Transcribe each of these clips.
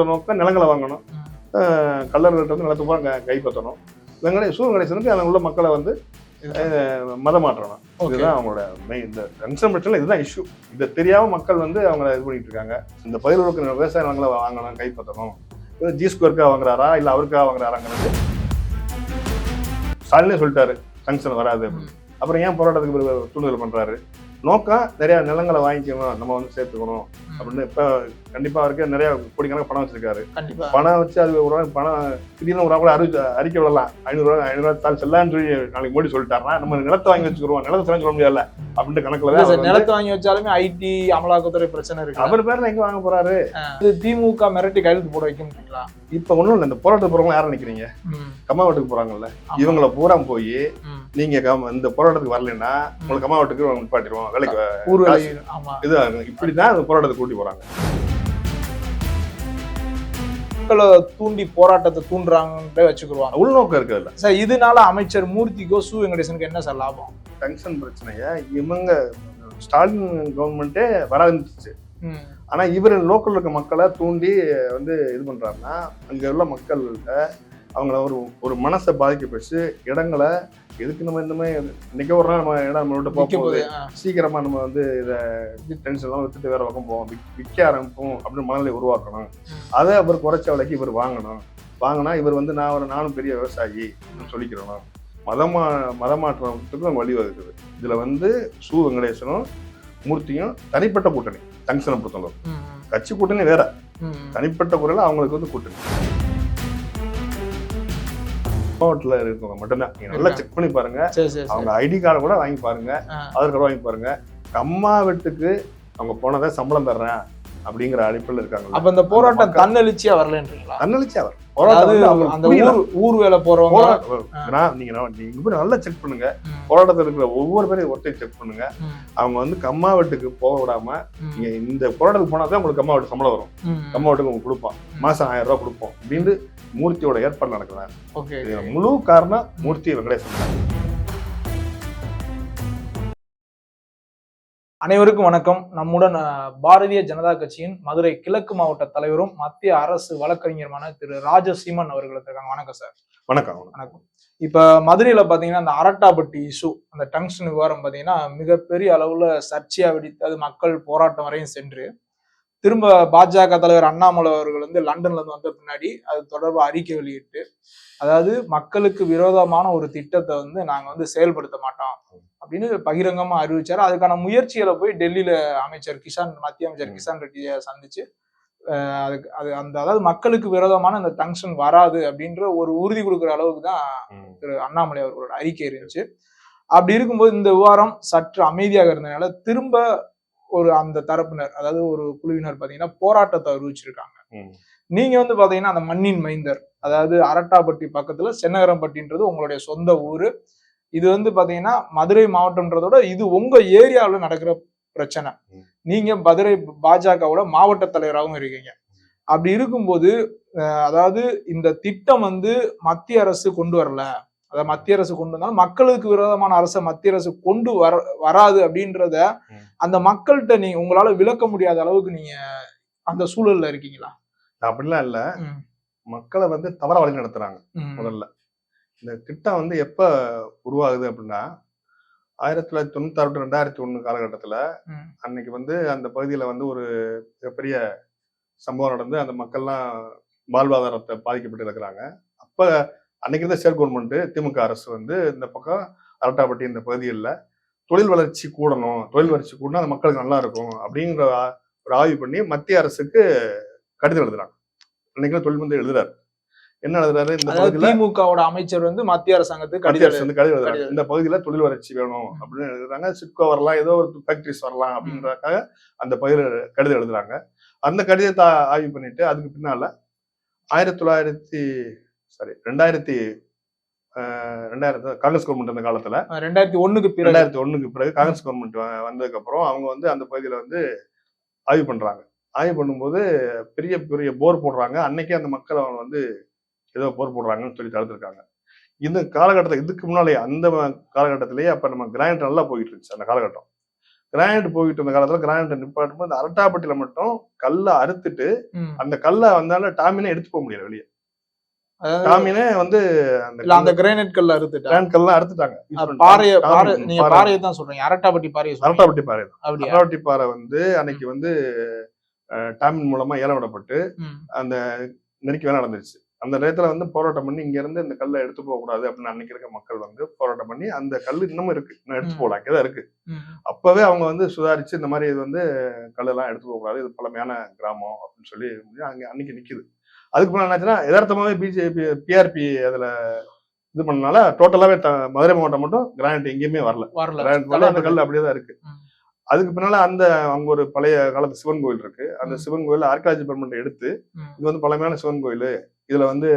நோக்கம் நிலங்களை வாங்கணும். கல்லர்கள்ட்ட வந்து நிலத்தை பூரா கைப்பற்றணும். வெங்கடே சூழ்நிலைசனுக்கு அதில் உள்ள மக்களை வந்து மதம் மாற்றணும் இதுதான் அவங்களோட மெயின் இந்த கன்சர்ன் பிரச்சனை இதுதான் இஷ்யூ இதை தெரியாம மக்கள் வந்து அவங்கள இது பண்ணிட்டு இருக்காங்க. இந்த பயிர் உருவாக்குற விவசாய நிலங்களை வாங்கணும் கைப்பற்றணும். இது ஜி ஸ்கொயருக்காக வாங்குறாரா இல்லை அவருக்காக வாங்குறாராங்கிறது ஸ்டாலினே சொல்லிட்டாரு. கன்சர்ன் வராது அப்படின்னு. அப்புறம் ஏன் போராட்டத்துக்கு தூண்டுதல் பண்றாரு? நோக்கம் நிறைய நிலங்களை வாங்கிக்கணும் நம்ம வந்து சேர்த்துக்கணும் அப்படின்னு இப்ப கண்டிப்பா அவருக்கு நிறைய கோடிக்கணக்கு பணம் வச்சிருக்காரு. பணம் வச்சு அது ஒரு ரூபாய் பணம் திடீர்னு ஒரு கூட அறிவிச்சு அறிக்கை விடலாம் ஐநூறுரூவா ஐநூறுரூவா தாள் செல்லான்னு சொல்லி நாளைக்கு மோடி சொல்லிட்டாருன்னா நம்ம நிலத்தை வாங்கி வச்சுக்கிறோம் நிலத்தை செலவு சொல்ல முடியல அப்படின்ட்டு கணக்குல தான் நிலத்தை வாங்கி வச்சாலுமே ஐடி அமலாக்கத்துறை பிரச்சனை இருக்கு அவர் பேர்ல எங்க வாங்க போறாரு? இது திமுக மிரட்டி கையெழுத்து போட வைக்க முடியல இப்ப ஒண்ணும் இல்ல இந்த போராட்டத்துக்கு போறவங்க யாரும் நினைக்கிறீங்க? கம்மா வீட்டுக்கு போறாங்கல்ல. இவங்கள பூரா போய் நீங்க இந்த போராட்டத்துக்கு வரலைன்னா உங்களுக்கு கம்மா வீட்டுக்கு நிப்பாட்டிடுவோம் வேலைக்கு இது இப்படிதான் அந்த போராட்டத்துக்கு கூட்டி போறாங்க. மக்களை தூண்டி போராட்டத்தை தூண்டுறாங்கன்றே வச்சுக்கிடுவாங்க உள்நோக்கம் இருக்கு அதுல சார் இதனால அமைச்சர் மூர்த்திக்கோ சு வெங்கடேசனுக்கு என்ன சார் லாபம்? டென்ஷன் பிரச்சனைய இவங்க ஸ்டாலின் கவர்மெண்ட்டே வராதுச்சு ம். ஆனா இவர் லோக்கல் இருக்க மக்களை தூண்டி வந்து இது பண்றாருன்னா அங்க உள்ள மக்கள்கிட்ட அவங்கள ஒரு ஒரு மனசை பாதிக்கப்பட்டு இடங்களை எதுக்கு நம்ம இந்த மாதிரி இன்னைக்கு ஒரு நாள் நம்ம இடம் நம்ம விட்டு போக விற்க போகுது போகுது. ஆ. சீக்கிரமா நம்ம வந்து இதை டென்ஷன் எல்லாம் வித்துட்டு வேற பக்கம் போவோம். விற்க ஆரம்பிப்போம் அப்படின்னு மனநிலை உருவாக்கணும். அதை அவர் குறைச்ச விலைக்கு இவர் வாங்கணும். வாங்கினா இவர் வந்து நான் ஒரு நானும் பெரிய விவசாயி அப்படின்னு சொல்லிக்கிறணும் மதமா மதமாற்றத்துக்கு நம்ம வழிவகுக்குது இதுல வந்து சு வெங்கடேசனும் மூர்த்தியும் தனிப்பட்ட கூட்டணி. டங்ஷனை பொறுத்தளவு கட்சி கூட்டணி வேற. தனிப்பட்ட குரல் அவங்களுக்கு வந்து கூட்டணி. மாவட்டத்தில் இருக்கவங்க மட்டும்தான். நீங்க நல்லா செக் பண்ணி பாருங்க. அவங்க ஐடி கார்டு கூட வாங்கி பாருங்க. ஆதார் கார்டு வாங்கி பாருங்க. அம்மா வீட்டுக்கு அவங்க போனதை சம்பளம் தர்றேன். அப்படிங்கிற அடிப்பில் இருக்காங்க அப்ப இந்த போராட்டம் தன்னெழுச்சியா வரலன்றீங்களா? தன்னழிச்சு அவர் அதாவது போராட்டம் வந்து அவங்களுக்கு அந்த புரியல. ஊர் வேலை போறவங்க. நீங்க நீங்க போய் நல்லா செக் பண்ணுங்க. போராட்டத்தில் இருக்கிற ஒவ்வொரு பேரையும் ஒருத்தையும் செக் பண்ணுங்க. அவங்க வந்து கம்மா வீட்டுக்கு போக விடாம நீங்க இந்த போராட்டத்துக்கு போனா தான் உங்களுக்கு கம்மா வீட்டு சம்பளம் வரும். கம்மா வீட்டுக்கு உங்களுக்கு கொடுப்போம் மாசம் ஆயிரம் ரூபாய் கொடுப்போம். அப்படின்னு மூர்த்தியோட ஏற்பாடு நடக்கிறாங்க முழு காரணம் மூர்த்தி வெங்கடேசன் அனைவருக்கும் வணக்கம். நம்முடன் பாரதிய ஜனதா கட்சியின் மதுரை கிழக்கு மாவட்ட தலைவரும் மத்திய அரசு வழக்கறிஞருமான திரு ராஜசீமன் அவர்கள் இருக்காங்க வணக்கம் சார். வணக்கம் வணக்கம். வணக்கம். இப்ப மதுரையில பாத்தீங்கன்னா அந்த அரட்டாப்பட்டி இஷ்யூ அந்த டங்ஷன் விவகாரம் பாத்தீங்கன்னா மிகப்பெரிய அளவுல சர்ச்சையா வெடித்து அது மக்கள் போராட்டம் வரையும் சென்று திரும்ப பாஜக தலைவர் அண்ணாமலை அவர்கள் வந்து லண்டன்ல இருந்து வந்த பின்னாடி அது தொடர்பா அறிக்கை வெளியிட்டு அதாவது மக்களுக்கு விரோதமான ஒரு திட்டத்தை வந்து நாங்க வந்து செயல்படுத்த மாட்டோம் அப்படின்னு பகிரங்கமா அறிவிச்சாரு அதுக்கான முயற்சிகளை போய் டெல்லியில அமைச்சர் கிஷான் மத்திய அமைச்சர். கிஷான் ரெட்டியை சந்திச்சு அதுக்கு அது அந்த அதாவது மக்களுக்கு விரோதமான அந்த டங்ஷன் வராது அப்படின்ற ஒரு உறுதி கொடுக்குற அளவுக்கு தான். திரு அண்ணாமலை அவர்களோட அறிக்கை இருந்துச்சு அப்படி இருக்கும்போது இந்த விவகாரம் சற்று அமைதியாக இருந்ததுனால திரும்ப ஒரு அந்த தரப்பினர் அதாவது ஒரு குழுவினர் பாத்தீங்கன்னா போராட்டத்தை அறிவிச்சிருக்காங்க. நீங்க வந்து பாத்தீங்கன்னா அந்த மண்ணின் மைந்தர் அதாவது அரட்டாப்பட்டி பக்கத்துல சென்னகரம்பட்டின்றது உங்களுடைய சொந்த ஊரு. இது வந்து பாத்தீங்கன்னா மதுரை மாவட்டம்ன்றதோட இது உங்க ஏரியாவுல நடக்கிற பிரச்சனை. நீங்க மதுரை பாஜகவோட மாவட்ட தலைவராகவும் இருக்கீங்க. அப்படி இருக்கும்போது அதாவது இந்த திட்டம் வந்து மத்திய அரசு கொண்டு வரல. அதாவது மத்திய அரசு கொண்டு வந்தாலும் மக்களுக்கு விரோதமான அரசை மத்திய அரசு கொண்டு வர வராது அப்படின்றத. அந்த மக்கள்கிட்ட நீ உங்களால விளக்க முடியாத அளவுக்கு நீங்க அந்த சூழல்ல இருக்கீங்களா அப்படிலாம் இல்ல. மக்களை வந்து தவற வழி நடத்துறாங்க. முதல்ல இந்த திட்டம் வந்து எப்ப உருவாகுது அப்படின்னா ஆயிரத்தி தொள்ளாயிரத்தி தொண்ணூத்தாறு to ரெண்டாயிரத்தி ஒண்ணு காலகட்டத்துல. அன்னைக்கு வந்து அந்த பகுதியில வந்து ஒரு மிகப்பெரிய சம்பவம் நடந்து அந்த மக்கள்லாம் வாழ்வாதாரத்தை பாதிக்கப்பட்டு இருக்கிறாங்க அப்ப அன்னைக்கு இருந்த ஸ்டேட் கவர்மெண்ட் திமுக அரசு வந்து இந்த பக்கம் அரட்டாப்பட்டி இந்த பகுதிகளில் தொழில் வளர்ச்சி கூடணும் தொழில் வளர்ச்சி கூடணும் அந்த மக்களுக்கு நல்லா இருக்கும் அப்படிங்கிற ஒரு ஆய்வு பண்ணி மத்திய அரசுக்கு கடிதம் எழுதுறாங்க. அன்னைக்கு தொழில் வந்து எழுதுறாரு. என்ன எழுதுறாரு? இந்த பகுதியில திமுகவோட அமைச்சர் வந்து மத்திய அரசாங்கத்துக்கு மத்திய கடிதம் அரசு வந்து கடிதம் எழுதுறாங்க. இந்த பகுதியில தொழில் வளர்ச்சி வேணும் அப்படின்னு எழுதுறாங்க. சிட்கோ வரலாம் ஏதோ ஒரு ஃபேக்டரிஸ் வரலாம் அப்படின்றதுக்காக அந்த பகுதியில் கடிதம் எழுதுறாங்க. அந்த கடிதத்தை ஆய்வு பண்ணிட்டு அதுக்கு பின்னால ஆயிரத்தி தொள்ளாயிரத்தி சாரி ரெண்டாயிரத்தி ரெண்டாயிரத்தி காங்கிரஸ் கவர்மெண்ட் அந்த காலத்துல. ரெண்டாயிரத்தி ஒண்ணுக்கு பிறகு. ரெண்டாயிரத்தி ஒண்ணுக்கு பிறகு காங்கிரஸ் கவர்மெண்ட் வந்ததுக்கு அப்புறம் அவங்க வந்து அந்த பகுதியில வந்து ஆய்வு பண்றாங்க. ஆய்வு பண்ணும்போது பெரிய பெரிய போர் போடுறாங்க. அன்னைக்கே அந்த மக்கள் அவங்க வந்து ஏதோ போர் போடுறாங்கன்னு சொல்லி தடுத்துருக்காங்க. இந்த காலகட்டத்தில் இதுக்கு முன்னாலே அந்த காலகட்டத்திலேயே அப்ப நம்ம கிரானைட் நல்லா போயிட்டு இருந்துச்சு அந்த காலகட்டம். கிரானைட் போயிட்டு இருந்த காலத்துல கிரானைட் நிப்பாட்டும் போது அரட்டாப்பட்டியில மட்டும் கல்லை அறுத்துட்டு. அந்த கல்லை வந்தால டாமினே எடுத்து போக முடியல வெளியே. டாமினே வந்து அந்த கிரானைட் கல்ல அறுத்துட்டா? கிரானைட் கல்லாம் அறுத்துட்டாங்க. பாறைய பாறை நீங்க பாறை. பாறையை தான் சொல்றீங்க. அரட்டாப்பட்டி சொல்றீங்க. அரட்டாப்பட்டி பாறை தான். அரட்டாப்பட்டி பாறை வந்து அன்னைக்கு வந்து டாமின் மூலமா ஏலம் விடப்பட்டு. அந்த நெருக்கி வேலை நடந்துருச்சு. அந்த நேரத்துல வந்து போராட்டம் பண்ணி இங்க இருந்து இந்த கல்லை எடுத்து போக கூடாது அப்படின்னு அன்னைக்கு இருக்க மக்கள் வந்து போராட்டம் பண்ணி அந்த கல் இன்னமும் இருக்கு. இன்னும் எடுத்து. போகலாம் இங்கதான் இருக்கு. அப்பவே அவங்க வந்து சுதாரிச்சு இந்த மாதிரி இது வந்து கல்லெல்லாம் எடுத்து போக கூடாது. இது பழமையான கிராமம் அப்படின்னு சொல்லி அங்க அன்னைக்கு நிக்குது. அதுக்கு முன்னாடி என்னாச்சுன்னா யதார்த்தமாவே பிஜேபி பிஆர்பி அதுல இது பண்ணனால டோட்டலாவே த- மதுரை மாவட்டம் மட்டும் கிரானைட் எங்கேயுமே வரல. வரல. அந்த கல் அப்படியே தான் இருக்கு. அதுக்கு பின்னால அந்த அங்க ஒரு பழைய காலத்து சிவன் கோயில் இருக்கு. அந்த. சிவன் கோயில் ஆர்காலஜி டிபார்ட்மெண்ட் எடுத்து. இது வந்து பழமையான சிவன் கோயில். இதுல வந்து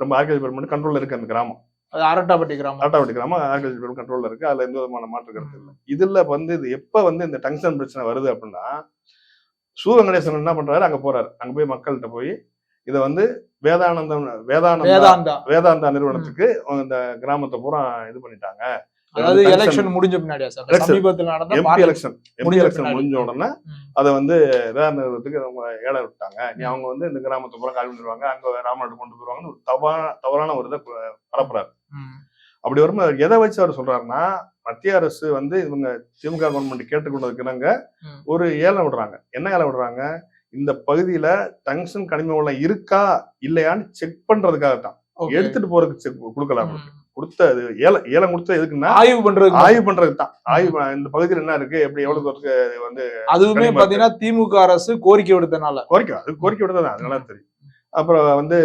ரொம்ப ஆர்காலஜி டிபார்ட்மெண்ட் கண்ட்ரோல்ல இருக்கு அந்த கிராமம். அது அரட்டாப்பட்டி கிராமம். ஆட்டாவட்டி கிராமம் ஆர்காலஜி டிபார்ட்மெண்ட் கண்ட்ரோல்ல இருக்கு. அதுல எந்த விதமான மாற்று கருத்து இல்லை. இதுல வந்து இது எப்ப வந்து இந்த டங்ஷன் பிரச்சனை வருது அப்படின்னா சு வெங்கடேசன் என்ன பண்றாரு? அங்க போறாரு. அங்க போய் மக்கள்கிட்ட போய் இதை வந்து வேதானந்தம் வேதானந்தா வேதாந்தா. நிறுவனத்துக்கு இந்த கிராமத்தை பூரா இது பண்ணிட்டாங்க. அதாவது எலெக்ஷன் முடிஞ்ச பின்னாடியா சார்? Election. சமீபத்தில் நடந்த எம்பி எலெக்ஷன் எம்பி எலெக்ஷன். முடிஞ்ச உடனே. அதை வந்து வேதாந்த நிறுவனத்துக்கு அவங்க ஏலம் விட்டாங்க. நீ அவங்க வந்து இந்த கிராமத்தை பூரா காலி பண்ணிடுவாங்க. அங்க ராமநாடு கொண்டு போயிருவாங்கன்னு ஒரு தவறான தவறான ஒரு இதை பரப்புறாரு. அப்படி வரும்போது எதை வச்சு அவர் சொல்றாருன்னா மத்திய அரசு வந்து இவங்க திமுக கவர்மெண்ட் கேட்டுக்கொண்டதுக்கு இணங்க ம். ஒரு ஏலம் விடுறாங்க. என்ன ஏலம் விடுறாங்க? இந்த பகுதியில டங்ஷன் கனிம வளம் இருக்கா இல்லையான்னு செக் பண்றதுக்காக தான். எடுத்துட்டு போறதுக்கு செக் கொடுக்கலாம் ம். கொடுத்த அது ஏலம் ஏலம் கொடுத்த எதுக்குன்னா ஆய்வு பண்றதுக்கு ஆய்வு பண்றதுக்கு தான் ஆய்வு இந்த பகுதியில் என்ன இருக்கு? எப்படி எவ்வளவு தூரத்துக்கு வந்து அதுவுமே பாத்தீங்கன்னா திமுக அரசு கோரிக்கை விடுத்தனால கோரிக்கை அது கோரிக்கை விடுறது தான் அதனால தெரியும். அப்புறம் வந்து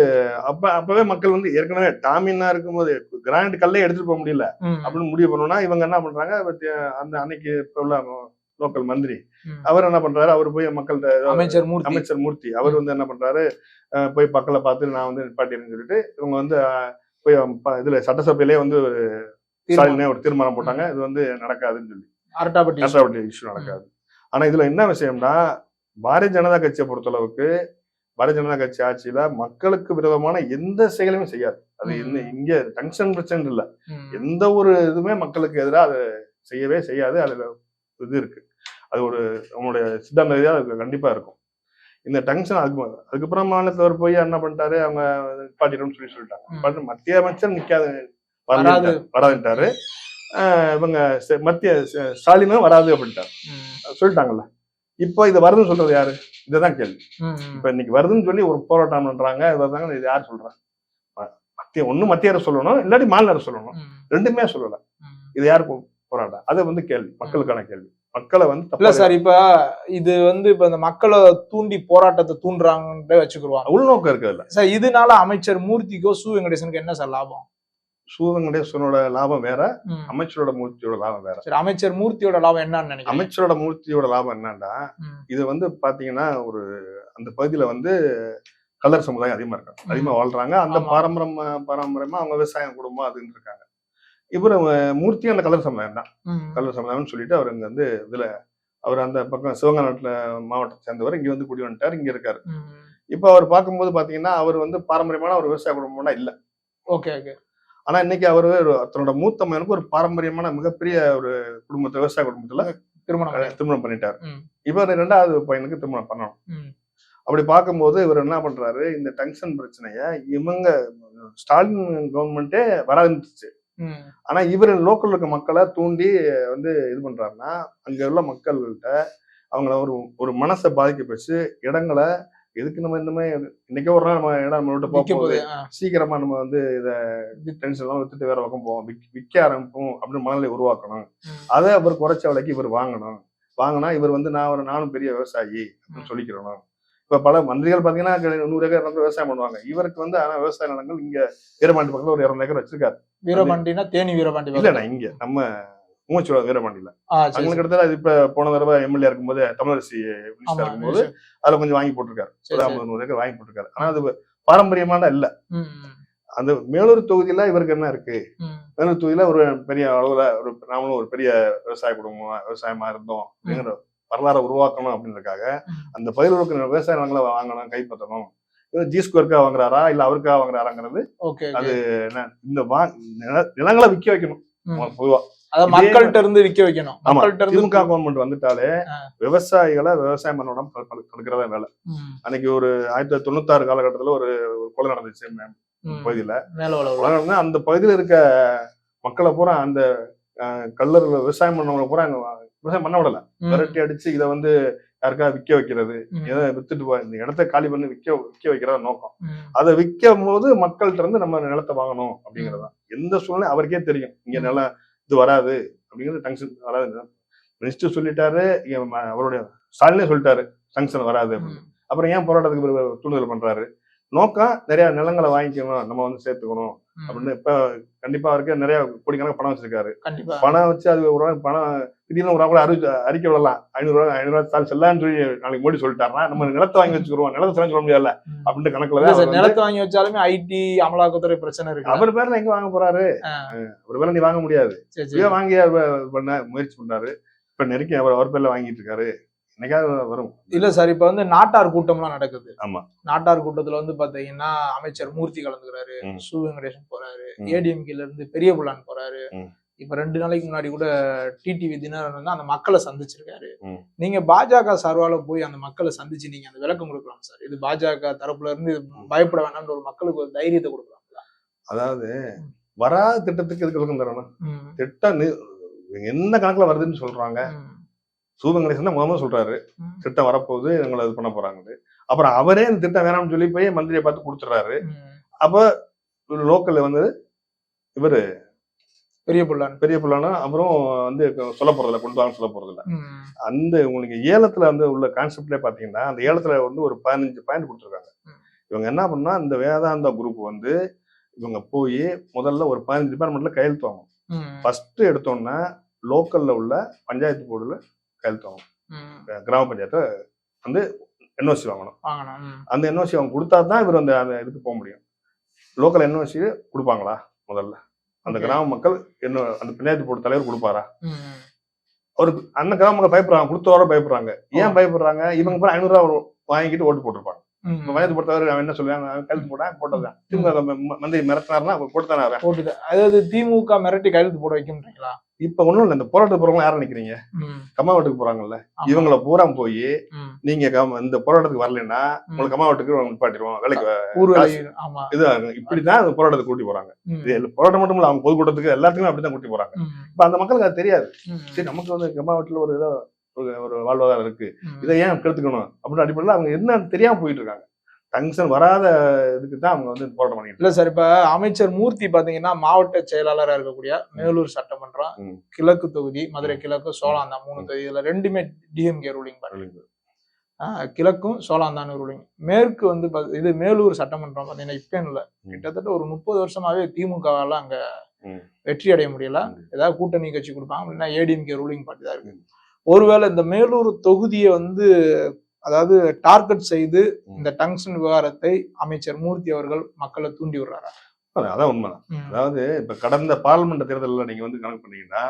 அப்ப அப்பவே மக்கள் வந்து ஏற்கனவே டாமினா இருக்கும்போது கிரானைட் கல்லே எடுத்துட்டு போக முடியல. அப்படின்னு முடிவு பண்ணோம்னா இவங்க என்ன பண்றாங்க அந்த அன்னைக்கு இப்ப உள்ள லோக்கல் மந்திரி. அவர் என்ன பண்றாரு அவர் போய் மக்கள்கிட்ட அமைச்சர் மூர்த்தி. அமைச்சர் மூர்த்தி. அவர் வந்து என்ன பண்றாரு போய் மக்களை பார்த்து நான் வந்து நிப்பாட்டிறேன்னு சொல்லிட்டு இவங்க வந்து போய் இதுல சட்டசபையிலே வந்து ஒரு. ஸ்டாலினே ஒரு தீர்மானம் போட்டாங்க. இது வந்து நடக்காதுன்னு சொல்லி. அரட்டாப்பட்டி இஷ்யூ நடக்காது. ஆனா இதுல என்ன விஷயம்னா பாரதிய ஜனதா கட்சியை பொறுத்தளவுக்கு பாரதிய ஜனதா கட்சி ஆட்சியில மக்களுக்கு விரோதமான எந்த செயலுமே செய்யாது. அது. இன்னும் இங்க டங்ஷன் பிரச்சனை இல்ல. எந்த ஒரு இதுவுமே மக்களுக்கு எதிராக அது செய்யவே செய்யாது. அதுல இது இருக்கு. அது ஒரு நம்மளுடைய சித்தாந்த ரீதியா அது கண்டிப்பா இருக்கும். இந்த டங்ஷன் அதுக்கு அதுக்கப்புறம் மாநிலத்தவர் போய் என்ன பண்ணிட்டாரு? அவங்க பாட்டிடும் சொல்லி சொல்லிட்டாங்க. மத்திய அமைச்சர் நிக்காது. வராது. வராது. வராதுட்டாரு இவங்க மத்திய ஸ்டாலினும் வராது அப்படின்ட்டாரு. சொல்லிட்டாங்கல்ல. இப்போ இது வருதுன்னு சொல்றது யாரு? இதுதான் கேள்வி. இப்ப இன்னைக்கு வருதுன்னு சொல்லி ஒரு போராட்டம் பண்றாங்க இதாங்க இது யார் சொல்றா? ம- மத்திய ஒண்ணு மத்திய அரசு சொல்லணும் இல்லாட்டி மாநில அரசு சொல்லணும். ரெண்டுமே சொல்லல. இது யார் போ- போராட்டம்? அது வந்து கேள்வி மக்களுக்கான கேள்வி. மக்களை வந்து இல்ல சார் இப்ப இது வந்து இப்ப இந்த மக்களை தூண்டி போராட்டத்தை தூண்டுறாங்கன்னு வச்சுக்கிருவாங்க. உள்நோக்கம் இருக்கு அதுல சார் இதனால அமைச்சர் மூர்த்திக்கோ சு வெங்கடேசனுக்கு என்ன சார் லாபம்? சூவங்கடேசனோட லாபம் வேற. அமைச்சரோட மூர்த்தியோட லாபம் வேற. சரி அமைச்சர் மூர்த்தியோட லாபம் என்னன்னு அமைச்சரோட மூர்த்தியோட லாபம் என்னன்னா இது வந்து பாத்தீங்கன்னா ஒரு அந்த பகுதியில வந்து கலர் சமுதாயம் அதிகமா இருக்காங்க. அதிகமா வாழ்றாங்க. அந்த. பாரம்பரியம் பாரம்பரியமா அவங்க விவசாயம் குடும்பம் அதுன்னு இருக்காங்க. இவரு அஹ், மூர்த்தி அந்த கலர் சமுதாயம் தான். கலர் சமுதாயம்னு சொல்லிட்டு அவர் இங்க வந்து இதுல அவர் அந்த பக்கம் சிவகங்கை மாவட்டத்தை சேர்ந்தவர். இங்க வந்து குடி வந்துட்டார் இங்க இருக்காரு. இப்ப அவர் பார்க்கும்போது பாத்தீங்கன்னா அவர் வந்து பாரம்பரியமான ஒரு விவசாய குடும்பம்னா இல்ல. Okay okay. ஆனா இன்னைக்கு அவர் தன்னோட மூத்த மகனுக்கு ஒரு பாரம்பரியமான மிகப்பெரிய ஒரு குடும்பத்தை விவசாய குடும்பத்துல திருமணம் திருமணம் பண்ணிட்டார். இவர் ரெண்டாவது பையனுக்கு திருமணம் பண்ணணும். அப்படி பார்க்கும்போது இவர் என்ன பண்றாரு இந்த டங்ஷன் பிரச்சனைய இவங்க ஸ்டாலின் கவர்மெண்ட்டே வராதுச்சு. ஆனா இவர் லோக்கல் இருக்க மக்களை தூண்டி வந்து இது பண்றாருன்னா அங்க உள்ள மக்கள்கிட்ட அவங்கள ஒரு ஒரு மனசை பாதிக்கப்பட்டு இடங்களை எதுக்கு நம்ம இந்த மாதிரி இன்னைக்கே ஒரு நாள் நம்ம இடம் நம்ம விட்டு போக விற்க போகுது. போகுது ஆ. சீக்கிரமா நம்ம வந்து இதை டென்ஷன் எல்லாம் வித்துட்டு வேற பக்கம் போவோம். விற்க ஆரம்பிப்போம் அப்படின்னு மனநிலை உருவாக்கணும். அதை அவர் குறைச்ச விலைக்கு இவர் வாங்கணும். வாங்கினா இவர் வந்து நான் ஒரு நானும் பெரிய விவசாயி அப்படின்னு சொல்லிக்கிறணும். இப்ப பல மந்திரிகள் பாத்தீங்கன்னா நூறு ஏக்கர் நிலத்துல விவசாயம் பண்ணுவாங்க. இவருக்கு வந்து ஆனா விவசாய நிலங்கள் இங்க வீரபாண்டி பக்கத்துல ஒரு இரநூறு ஏக்கர் வச்சிருக்காரு. வீரபாண்டினா தேனி வீரபாண்டி இல்லண்ணா இங்க நம்ம மூச்சுவா வீரபாண்டியில அவங்களுக்கு அது இப்ப போன தடவை எம்எல்ஏ இருக்கும்போது தமிழரசி மினிஸ்டர் இருக்கும்போது அதுல கொஞ்சம் வாங்கி போட்டிருக்காரு. ஒரு. ஐம்பது நூறு ஏக்கர் வாங்கி போட்டிருக்காரு. ஆனா அது பாரம்பரியமான இல்ல. அந்த மேலூர் தொகுதியில இவருக்கு என்ன இருக்கு. மேலூர் தொகுதியில ஒரு பெரிய அளவுல ஒரு நாமளும் ஒரு பெரிய விவசாய குடும்பம் விவசாயமா இருந்தோம் அப்படிங்கிற வரலாறை உருவாக்கணும் அப்படின்றதுக்காக ம். அந்த பகுதியில் இருக்கிற விவசாய நிலங்களை வாங்கணும் கைப்பற்றணும். ஜி ஸ்கொயருக்காக வாங்குறாரா இல்ல அவருக்காக வாங்குறாராங்கிறது அது என்ன இந்த நிலங்களை விற்க வைக்கணும். பொதுவா. அதாவது மக்கள்கிட்ட இருந்து விக்க வைக்கணும். மக்கள்கிட்ட இருந்து திமுக கவர்மெண்ட் வந்துட்டாலே. விவசாயிகளை விவசாயம் பண்ண தடு- தடுக்கிறதா வேலை. அன்னைக்கு ஒரு ஆயிரத்தி தொள்ளாயிரத்தி தொண்ணூத்தாறு காலகட்டத்துல ஒரு கொலை நடந்துச்சு. பகுதியில. அந்த பகுதியில இருக்க மக்களை பூரா அந்த கல்லர் விவசாயம் பண்ணவங்க பூரா விவசாயம் பண்ண விடல. விரட்டி அடிச்சு இதை வந்து யாருக்கா விற்க வைக்கிறது எதை வித்துட்டு போ இந்த இடத்த காலி பண்ணி விற்க விற்க வைக்கிறதா நோக்கம். அதை விற்கும் போது மக்கள்கிட்ட இருந்து நம்ம நிலத்தை வாங்கணும் அப்படிங்கறதுதான். எந்த சூழ்நிலை அவருக்கே தெரியும். இங்க. நிலம் இது வராது அப்படிங்கிறது டங்ஷன் வராது. மினிஸ்டர் சொல்லிட்டாரு அவருடைய ஸ்டாலினே சொல்லிட்டாரு டங்ஷன் வராது அப்படின்னு. அப்புறம் ஏன் போராட்டத்துக்கு தூண்டுதல் பண்றாரு? நோக்கம் நிறைய நிலங்களை வாங்கிக்கணும் நம்ம வந்து சேர்த்துக்கணும். அப்படின்னு இப்ப கண்டிப்பா அவருக்கு நிறைய கோடிக்கணக்கு பணம் வச்சிருக்காரு. பணம் வச்சு அது ஒரு பணம் திடீர்னு ஒரு கூட அறிவிச்சு அறிக்கை விடலாம். ஐநூறு ரூபாய் ஐநூறு ரூபாய் தாள் செல்லான்னு சொல்லி நாளைக்கு மோடி சொல்லிட்டாருன்னா நம்ம நிலத்தை வாங்கி வச்சுக்கிறோம். நிலத்தை செல்லாம் சொல்ல முடியல ம். அப்படின்ற கணக்குல சார் நிலத்தை வாங்கி வச்சாலுமே ஐடி அமலாக்கத்துறை பிரச்சனை இருக்கு அவர் பேர்ல எங்க வாங்க போறாரு. அவர் பேர்ல நீ வாங்க முடியாது. சரி சரி. வாங்கி பண்ண முயற்சி பண்றாரு. இப்ப நெருக்கி அவர் அவர் பேர்ல வாங்கிட்டு இருக்காரு. என்னைக்காவது வரும் இல்ல சார் இப்ப வந்து நாட்டார் கூட்டம்லாம் நடக்குது ஆமா. நாட்டார் கூட்டத்துல வந்து பாத்தீங்கன்னா அமைச்சர் மூர்த்தி கலந்துக்கிறாரு. சு வெங்கடேசன் போறாரு. ஏடிஎம்கேல இருந்து பெரிய புல்லான் போறாரு. இப்ப ரெண்டு நாளைக்கு முன்னாடி கூட டிடிவி தினகரன் வந்து அந்த மக்களை சந்திச்சிருக்காரு. நீங்க பாஜக சார்பால போய் அந்த மக்களை சந்திச்சு நீங்க அந்த விளக்கம் கொடுக்கலாம் சார் இது பாஜக தரப்புல இருந்து பயப்பட வேண்டாம்னு ஒரு மக்களுக்கு ஒரு தைரியத்தை கொடுக்கலாம் அதாவது வராத திட்டத்துக்கு எதுக்கு விளக்கம் தரணும். திட்டம் என்ன கணக்குல வருதுன்னு சொல்றாங்க ம். சூபங்கணேசன் தான் முதல்ல சொல்றாரு. திட்டம் வரப்போகுது எங்களை இது பண்ண போறாங்க அப்புறம் அவரே இந்த திட்டம் வேணாம்னு சொல்லி போய் மந்திரியை பார்த்து கொடுத்துறாரு. அப்ப லோக்கல்ல வந்து இவரு பெரிய புல்லான் பெரிய பிள்ளைனா அப்புறம் வந்து சொல்ல போறதில்ல கொண்டு வாங்க சொல்ல போறதில்ல. அந்த உங்களுக்கு ஏலத்துல வந்து உள்ள கான்செப்ட்ல பாத்தீங்கன்னா அந்த ஏலத்துல வந்து ஒரு பதினஞ்சு பாயிண்ட் கொடுத்துருக்காங்க. இவங்க என்ன பண்ணா இந்த வேதாந்தா குரூப் வந்து இவங்க போய் முதல்ல ஒரு பதினஞ்சு டிபார்ட்மெண்ட்ல கையெழுத்து வாங்கணும் ம். ஃபர்ஸ்ட் எடுத்தோன்னா லோக்கல்ல உள்ள பஞ்சாயத்து போர்டுல கையெழுத்து வாங்கணும். கிராம பஞ்சாயத்தை வந்து என்ஓசி வாங்கணும். அந்த என்ஓசி அவங்க கொடுத்தா தான் இவர் அந்த அந்த இதுக்கு போக முடியும். லோக்கல் என்ஓசி கொடுப்பாங்களா முதல்ல? அந்த. கிராம மக்கள் என்ன அந்த பஞ்சாயத்து போர்டு தலைவர் கொடுப்பாரா. அவருக்கு அந்த கிராம மக்கள் பயப்படுறாங்க கொடுத்தவரை பயப்படுறாங்க. ஏன் பயப்படுறாங்க? இவங்க போய் ஐநூறு ரூபா வாங்கிட்டு ஓட்டு போட்டிருப்பாங்க. வயது பொறுத்தவரை அவன் என்ன சொல்லுவாங்க அவன் கழுத்து போட்டா போட்டதுதான் திமுக மந்திரி மிரட்டினாருன்னா அவர் போட்டுதானே அவன் போட்டுது அதாவது திமுக மிரட்டி கையெழுத்து போட வைக்கின்றீங்களா இப்ப ஒண்ணும் இல்ல இந்த போராட்டத்துக்கு போறவங்க யாரை நினைக்கிறீங்க ம். கம்மாவட்டுக்கு போறாங்கல்ல. இவங்கள பூரா போய். நீங்க இந்த போராட்டத்துக்கு வரலைன்னா. உங்களுக்கு கம்மாவட்டுக்கு நிப்பாட்டிடுவோம் வேலைக்கு இது இப்படிதான் அந்த போராட்டத்துக்கு கூட்டி போறாங்க. இது போராட்டம் மட்டும் இல்ல அவங்க பொதுக்கூட்டத்துக்கு எல்லாத்துக்குமே அப்படிதான் கூட்டி போறாங்க. இப்ப அந்த மக்களுக்கு அது தெரியாது. சரி நமக்கு வந்து கம்மாவட்டில ஒரு ஏதோ ஒரு வாழ்வாதாரம் இருக்கு. இதை ஏன் கெடுத்துக்கணும்? அப்படின்னு அடிப்படையில் அவங்க என்ன தெரியாம போயிட்டு இருக்காங்க. டங்ஷன் வராத இதுக்கு தான் அவங்க வந்து போராட்டம் பண்ணிட்டு இல்ல சார் இப்ப அமைச்சர் மூர்த்தி பாத்தீங்கன்னா மாவட்ட செயலாளரா இருக்கக்கூடிய மேலூர் சட்டமன்றம். கிழக்கு தொகுதி மதுரை கிழக்கு சோழாந்தான் மூணு தொகுதி இதுல ரெண்டுமே டிஎம்கே ரூலிங் இருக்காங்க. கிழக்கும் சோழாந்தான் ரூலிங் மேற்கு வந்து இது மேலூர் சட்டமன்றம் பாத்தீங்கன்னா இப்ப இல்ல. கிட்டத்தட்ட ஒரு முப்பது வருஷமாவே திமுகவால அங்க. வெற்றி அடைய முடியல. ஏதாவது கூட்டணி கட்சி கொடுப்பாங்க அப்படின்னா ஏடிஎம்கே ரூலிங் பார்ட்டி தான் இருக்கு. ஒருவேளை இந்த மேலூர் தொகுதியை வந்து அதாவது டார்கெட் செய்து. இந்த டங்ஷன் விவகாரத்தை அமைச்சர் மூர்த்தி அவர்கள் மக்களை தூண்டி விடுறாரா அதான் உண்மைதான். அதாவது இப்ப கடந்த பாராளுமன்ற தேர்தலில் நீங்க வந்து கணக்கு பண்ணீங்கன்னா.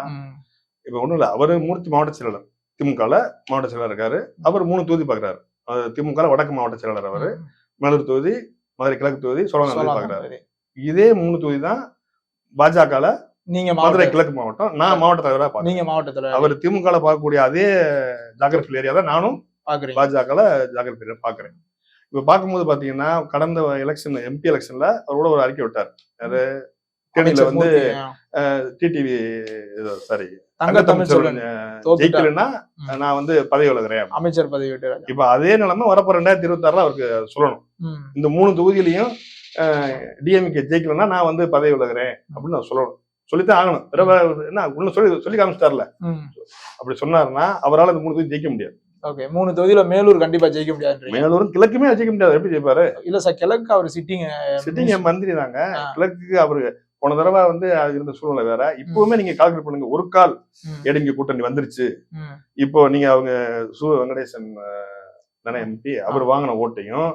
இப்ப ஒண்ணும் இல்ல அவரு மூர்த்தி மாவட்ட செயலாளர் திமுகல மாவட்ட செயலாளர் இருக்காரு அவர் மூணு தொகுதி பாக்குறாரு திமுக வடக்கு மாவட்ட செயலாளர் அவரு மேலூர் தொகுதி மதுரை கிழக்கு தொகுதி சோழாந்தான் பாக்குறாரு. இதே மூணு தொகுதி தான் பாஜகல நீங்க மதுரை மாவட்ட கிழக்கு மாவட்டம். நான் மாவட்ட தலைவரா பாக்குறேன் நீங்க மாவட்டத்துல அவர் திமுக பார்க்கக்கூடிய அதே ஜாகிரபில் ஏரியா தான் நானும் பாக்குறீங்க பாஜகல ஜாகிரபில் பாக்குறேன் இப்ப பார்க்கும்போது பாத்தீங்கன்னா கடந்த எலெக்ஷன் எம்பி எலெக்ஷன்ல அவரோட ஒரு அறிக்கை விட்டார். யாரு? தேனியில வந்து. TTV sorry Tamil. ஜெயிக்கலன்னா. நான் வந்து பதவி விலகுறேன். அமைச்சர் பதவி விட்டு. இப்ப அதே நிலைமை வரப்போ ரெண்டாயிரத்தி இருபத்தி ஆறுல அவருக்கு சொல்லணும். இந்த மூணு தொகுதியிலையும் டிஎம்கே ஜெயிக்கலன்னா நான் வந்து பதவி விலகுறேன் அப்படின்னு நான் சொல்லணும். சொல்லித்தான் ஆகணும். என்ன ஒண்ணு சொல்லி சொல்லி காமிச்சிட்டார்ல. அப்படி சொன்னாருன்னா அவரால் இந்த மூணு தொகுதி ஜெயிக்க முடியாது. ஓகே மூணு தொகுதியில மேலூர் கண்டிப்பா ஜெயிக்க முடியாதுன்றீங்க. மேலூரும் கிழக்குமே ஜெயிக்க முடியாது. எப்படி ஜெயிப்பாரு? இல்ல சார் கிழக்கு அவர் சிட்டிங் சிட்டிங் மந்திரி தாங்க. ஆ. கிழக்குக்கு அவரு போன தடவை வந்து அது இருந்த சூழ்நிலை வேற. இப்பவுமே நீங்க கால்குலேட் பண்ணுங்க. ஒரு கால் ஏடிஎம்கே கூட்டணி வந்துருச்சு. இப்போ நீங்க அவங்க சு வெங்கடேசன் தானே எம்பி அவர் வாங்கின ஓட்டையும்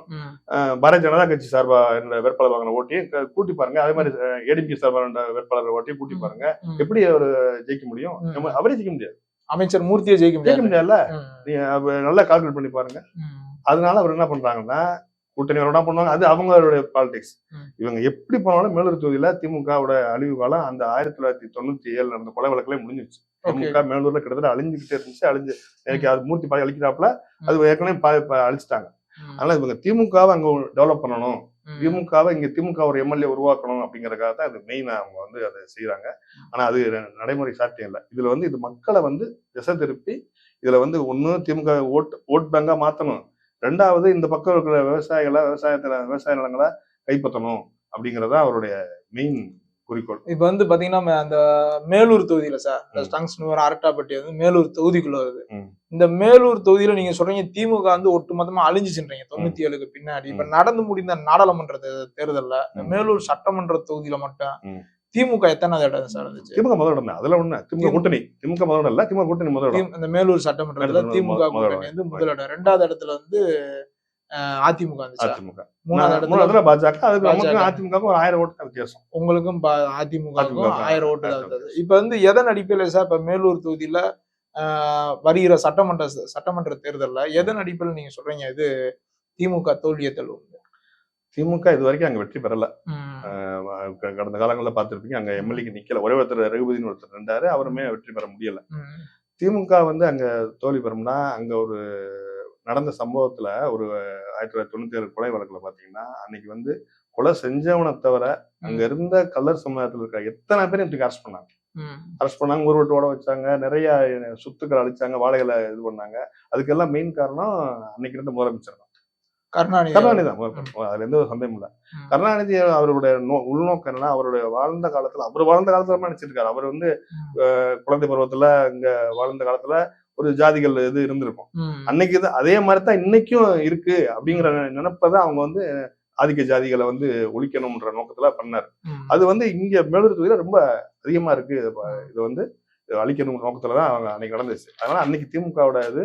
பாரதிய ஜனதா கட்சி சார்பா இருந்த வேட்பாளர் வாங்கின ஓட்டையும் கூட்டி பாருங்க. அதே மாதிரி ஏடிஎம்கே சார்பா வேட்பாளர் ஓட்டையும் கூட்டி பாருங்க. எப்படி அவர் ஜெயிக்க முடியும்? அவரே ஜெயிக்க முடியாது. அமைச்சர் மூர்த்தியை ஜெயிக்க ஜெயிக்க முடியாது. முடியாதுல்ல? ம். நீங்க அப்ப நல்லா கால்குலேட் பண்ணி பாருங்க. அதனால அவர் என்ன பண்றாங்கன்னா கூட்டணி வரடா பண்ணுவாங்க? அது அவங்களுடைய பாலிடிக்ஸ். இவங்க எப்படி போனாலும் மேலூர் தொகுதியில திமுகவோட அழிவு காலம் அந்த ஆயிரத்தி தொள்ளாயிரத்தி தொண்ணூத்தி ஏழுல நடந்த கொலை வழக்கிலே முடிஞ்சிருச்சு. ஓகே. திமுக மேலூர்ல கிட்டத்தட்ட அழிஞ்சுக்கிட்டே இருந்துச்சு. அழிஞ்சு எனக்கு அது மூர்த்தி பாதி அழிக்கிறாப்புல அது ஏற்கனவே அழிச்சிட்டாங்க. அதனால இவங்க திமுகவை அங்க டெவலப் பண்ணணும். திமுகவை இங்க திமுக ஒரு எம்எல்ஏ உருவாக்கணும் அப்படிங்கறதுக்காக தான் அது மெயினா அவங்க வந்து அதை செய்யறாங்க ஆனா அது நடைமுறை சாத்தியம் இல்லை. இதுல வந்து இது மக்களை வந்து திசை திருப்பி இதுல வந்து ஒண்ணு திமுக ஓட் ஓட் பேங்கா மாத்தணும். ரெண்டாவது இந்த பக்கம் இருக்கிற விவசாயிகளை விவசாயத்துல விவசாய நிலங்களை கைப்பற்றணும் அப்படிங்கறதா அவருடைய மெயின் குறிக்கோள் இப்ப வந்து பாத்தீங்கன்னா அந்த மேலூர் தொகுதியில சார். ஸ்டங்ஸ்னு அரட்டாப்பட்டி வந்து மேலூர் தொகுதிக்குள்ள வருது. இந்த மேலூர் தொகுதியில நீங்க சொல்றீங்க திமுக வந்து ஒட்டுமொத்தமா அழிஞ்சுச்சுன்றீங்க தொண்ணூத்தி ஏழுக்கு பின்னாடி இப்ப. நடந்து முடிந்த நாடாளுமன்ற தேர்தல்ல. மேலூர் சட்டமன்ற தொகுதியில மட்டும். திமுக எத்தனை இடம் சார் இருந்துச்சு திமுக முதல் இடம் தான். அதுல ஒண்ணு திமுக. கூட்டணி. திமுக முதல் இடம் இல்ல திமுக கூட்டணி முதல் இடம். இந்த மேலூர் சட்டமன்றத்துல திமுக முதல் கூட்டணி இடம். வந்து முதலிடம் ரெண்டாவது இடத்துல வந்து அதிமுக அதிமுக. மூணாவது மூணு இடத்துல பாஜக அதுக்கு நமக்கு. அதிமுக ஒரு ஆயிரம் ஓட்டு வித்தியாசம். உங்களுக்கும் அதிமுக ஆயிரம் ஓட்டு தான் இப்ப வந்து எதன் அடிப்படையில சார் இப்ப மேலூர் தொகுதியில ஆஹ், வருகிற சட்டமன்ற சட்டமன்ற தேர்தல்ல எதன் அடிப்படையில் நீங்க சொல்றீங்க? இது திமுக தோல்வியை தள்ளும். திமுக இது வரைக்கும் அங்க வெற்றி பெறல. கடந்த காலங்களில் பார்த்திருப்பீங்க அங்க எம்எல்ஏக்கு நிக்கல. ஒரே ஒருத்தர் ரகுபதினு ஒருத்தர் இருந்தாரு. அவருமே வெற்றி பெற முடியல. திமுக வந்து அங்க தோல்வி பெறும்னா அங்க ஒரு நடந்த சம்பவத்துல ஒரு ஆயிரத்தி தொள்ளாயிரத்தி தொண்ணூத்தி ஏழு கொலை வழக்குல பாத்தீங்கன்னா அன்னைக்கு வந்து கொலை செஞ்சவனை தவிர அங்க இருந்த கல்லர் சமுதாயத்துல இருக்க எத்தனை பேரும் இப்படி அரெஸ்ட் பண்ணாங்க? அரெஸ்ட் பண்ணாங்க ஒரு ஓட வச்சாங்க நிறைய சொத்துக்கள் அழிச்சாங்க வாழைகளை இது பண்ணாங்க. அதுக்கெல்லாம் மெயின் காரணம் அன்னைக்கு இருந்த முதலமைச்சர் தான். கருணாநிதி கருணாநிதி தான் அதுல எந்த ஒரு சந்தேகம் இல்ல. கருணாநிதி அவருடைய நோ- உள்நோக்கம் என்னன்னா அவருடைய வாழ்ந்த காலத்துல அவர் வாழ்ந்த காலத்துல நினைச்சிருக்காரு. அவர் வந்து. குழந்தை பருவத்துல இங்க வாழ்ந்த காலத்துல ஒரு ஜாதிகள் இது இருந்திருக்கும். அன்னைக்கு இது அதே மாதிரி தான் இன்னைக்கும் இருக்கு அப்படிங்கிற நினைப்பதை அவங்க வந்து ஆதிக்க ஜாதிகளை வந்து ஒழிக்கணும்ன்ற நோக்கத்துல பண்ணாரு. அது வந்து இங்க மேலூர் தொகுதியில ரொம்ப அதிகமா இருக்கு. இது வந்து அழிக்கணும் நோக்கத்துல தான் அவங்க அன்னைக்கு நடந்துச்சு. அதனால அன்னைக்கு திமுகவோட இது